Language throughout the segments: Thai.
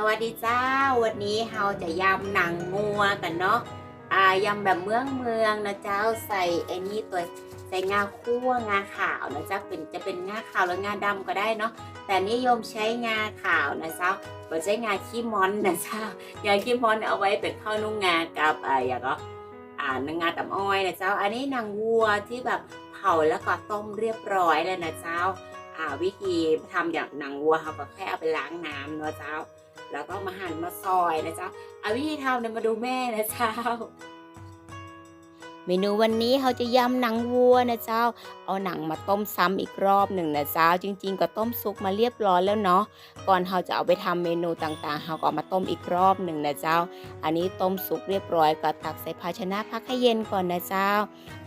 สวัสดีเจ้า วันนี้เราจะยำหนังงัวกันเนาะอ่ายำแบบเมืองเมืองนะเจ้าใส่ไอ้นี่ตัวใส่งาคั่วงาขาวนะเจ้าเป็นจะเป็นงาขาวหรืองาดำก็ได้เนาะแต่นิยมใช้งาขาวนะเจ้าไม่ใช้งาขี้มอนนะเจ้างาขี้มอนเอาไว้เป็นข้าวนุ่งงากับอ่าอย่างก็อ่านางงาตำอ้อยนะเจ้า อันนี้นางวัวที่แบบเผาแล้วก็ต้มเรียบร้อยแล้วนะเจ้าอ่าวิธีทำอย่างหนังวัวเขาก็แค่เอาไปล้างน้ำเนาะเจ้า แล้วก็มาหั่นมาซอยนะจ๊ะเอาวิธีทำเนี่ยมาดูแม่นะเจ้า เมนูวันนี้เขาจะยำหนังวัวนะเจ้า เอาหนังมาต้มซ้ำอีกรอบหนึ่งนะเจ้า จริง ๆ ก็ต้มสุกมาเรียบร้อยแล้วเนาะ ก่อนเขาจะเอาไปทำเมนูต่างๆเขาก็มาต้มอีกรอบหนึ่งนะเจ้า อันนี้ต้มสุกเรียบร้อยก็ตักใส่ภาชนะพักให้เย็นก่อนนะเจ้า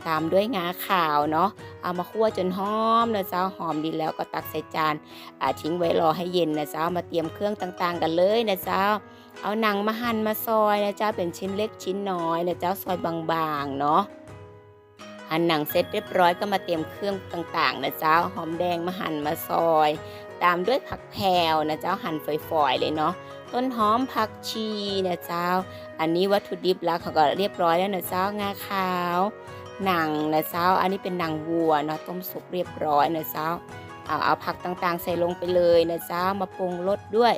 ตามด้วยงาขาวเนาะ เอามาคั่วจนหอมนะเจ้า หอมดีแล้วก็ตักใส่จานทิ้งไว้รอให้เย็นนะเจ้า มาเตรียมเครื่องต่างๆ กันเลยนะเจ้าเอาหนังมาหั่นมาซอยนะเจ้าเป็นชิ้นเล็กชิ้นน้อยนะเจ้าซอยบางๆเนาะหั่นหนังเสร็จเรียบร้อยก็มาเตรียมเครื่องต่างๆนะเจ้าหอมแดงมาหั่นมาซอย ตามด้วยผักแพรวนะเจ้าหั่นฝอยๆเลยเนาะต้นหอมผักชีนะเจ้า อันนี้วัตถุดิบแล้วเขาก็เรียบร้อยแล้วนะเจ้างาขาวหนังนะเจ้า อันนี้เป็นหนังวัวเนาะต้มสุกเรียบร้อยนะเจ้าเอาเอาผักต่างๆ ใส่ลงไปเลยนะเจ้ามาปรุงรสด้วย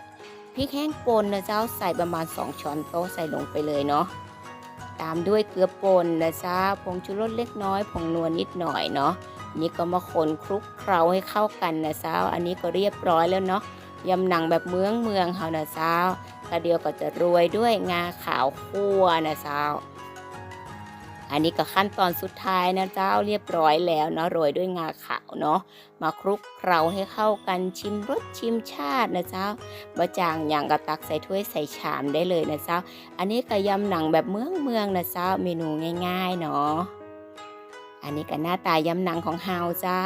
พริกแห้งป่นนะเจ้าใส่ประมาณ 2 ช้อนโต๊ะใส่ลงไปเลยเนาะตามด้วยเกลือป่นนะจ้าผงชูรสเล็กน้อยผงนวลนิดหน่อยเนาะนี่ก็มาคนคลุกเคล้าให้เข้ากันนะเจ้าอันนี้ก็เรียบร้อยแล้วเนาะยำหนังแบบเมืองเมืองเฮานะเจ้าแต่เดียวก็จะโรยด้วยงาขาวคั่วนะเจ้า อันนี้ก็ขั้นตอนสุดท้ายนะเจ้าเรียบร้อยแล้วเนาะโรยด้วยงาขาวเนาะมาคลุกเคล้าให้เข้ากันชิมรสชิมชาตินะเจ้าบะจางอย่างกระตักใส่ถ้วยใส่ชามได้เลยนะเจ้า อันนี้ก็ยำหนังแบบเมืองเมืองนะเจ้าเมนูง่าย ๆ เนาะอันนี้ก็หน้าตายำหนังของเฮาเจ้า